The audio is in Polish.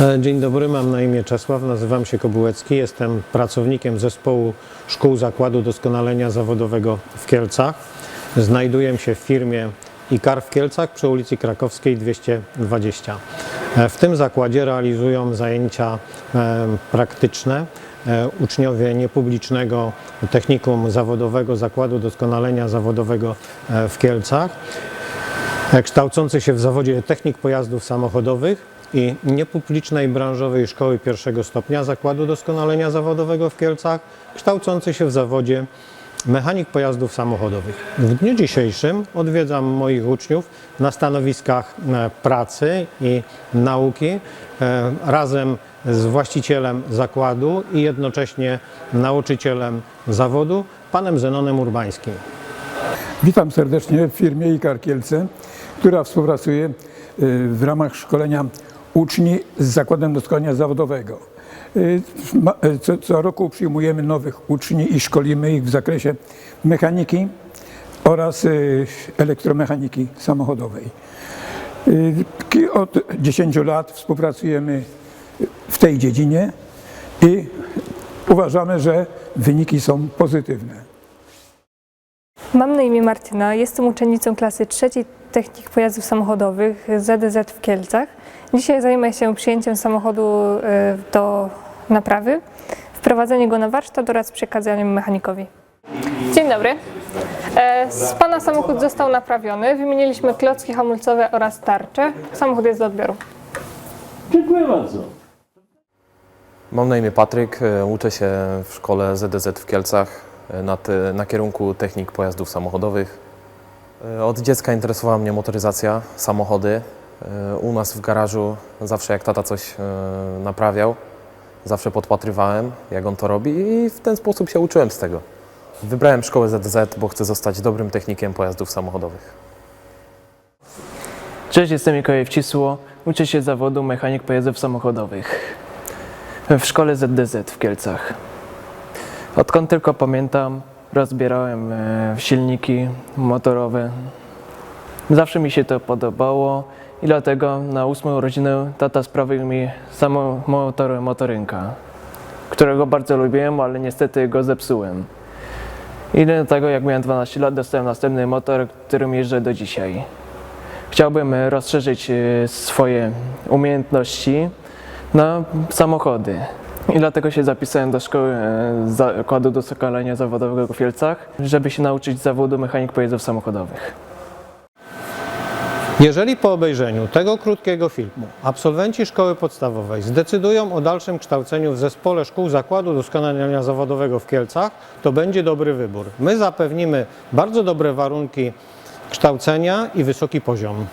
E, Dzień dobry, mam na imię Czesław, nazywam się Kobułecki, jestem pracownikiem zespołu Szkół Zakładu Doskonalenia Zawodowego w Kielcach. Znajduję się w firmie IKAR w Kielcach przy ulicy Krakowskiej 220. E, W tym zakładzie realizują zajęcia e, praktyczne uczniowie niepublicznego Technikum Zawodowego Zakładu Doskonalenia Zawodowego w Kielcach kształcący się w zawodzie technik pojazdów samochodowych i niepublicznej branżowej szkoły pierwszego stopnia Zakładu Doskonalenia Zawodowego w Kielcach, kształcący się w zawodzie mechanik pojazdów samochodowych. W dniu dzisiejszym odwiedzam moich uczniów na stanowiskach e, pracy i nauki e, razem z właścicielem zakładu i jednocześnie nauczycielem zawodu, panem Zenonem Urbańskim. Witam serdecznie w firmie IKAR Kielce, która współpracuje y, w ramach szkolenia uczni z Zakładem Doskonalenia Zawodowego. Y, y, Co, co roku przyjmujemy nowych uczni i szkolimy ich w zakresie mechaniki oraz y, elektromechaniki samochodowej. Od 10 lat współpracujemy w tej dziedzinie i uważamy, że wyniki są pozytywne. Mam na imię Martyna, jestem uczennicą klasy trzeciej Technik Pojazdów Samochodowych ZDZ w Kielcach. Dzisiaj zajmę się przyjęciem samochodu e, do naprawy, wprowadzeniem go na warsztat oraz przekazaniem mechanikowi. Dzień dobry. E, Z Pana samochód został naprawiony. Wymieniliśmy klocki hamulcowe oraz tarcze. Samochód jest do odbioru. Dziękuję bardzo. Mam na imię Patryk, e, uczę się w szkole ZDZ w Kielcach na, te, na kierunku technik pojazdów samochodowych. E, Od dziecka interesowała mnie motoryzacja, samochody. E, U nas w garażu zawsze jak tata coś e, naprawiał, zawsze podpatrywałem jak on to robi i w ten sposób się uczyłem z tego. Wybrałem szkołę ZDZ, bo chcę zostać dobrym technikiem pojazdów samochodowych. Cześć, jestem Mikołaj Wcisło. Uczę się zawodu mechanik pojazdów samochodowych w szkole ZDZ w Kielcach. Odkąd tylko pamiętam, rozbierałem e, silniki motorowe. Zawsze mi się to podobało i dlatego na ósmą urodzinę tata sprawił mi samo motor, motorynka, którego bardzo lubiłem, ale niestety go zepsułem. I do tego, jak miałem 12 lat, dostałem następny motor, którym jeżdżę do dzisiaj. Chciałbym e, rozszerzyć e, swoje umiejętności na samochody. I dlatego się zapisałem do szkoły e, Zakładu Doskonalenia Zawodowego w Kielcach, żeby się nauczyć zawodu mechanik pojazdów samochodowych. Jeżeli po obejrzeniu tego krótkiego filmu absolwenci szkoły podstawowej zdecydują o dalszym kształceniu w zespole szkół Zakładu Doskonalenia Zawodowego w Kielcach, to będzie dobry wybór. My zapewnimy bardzo dobre warunki kształcenia i wysoki poziom.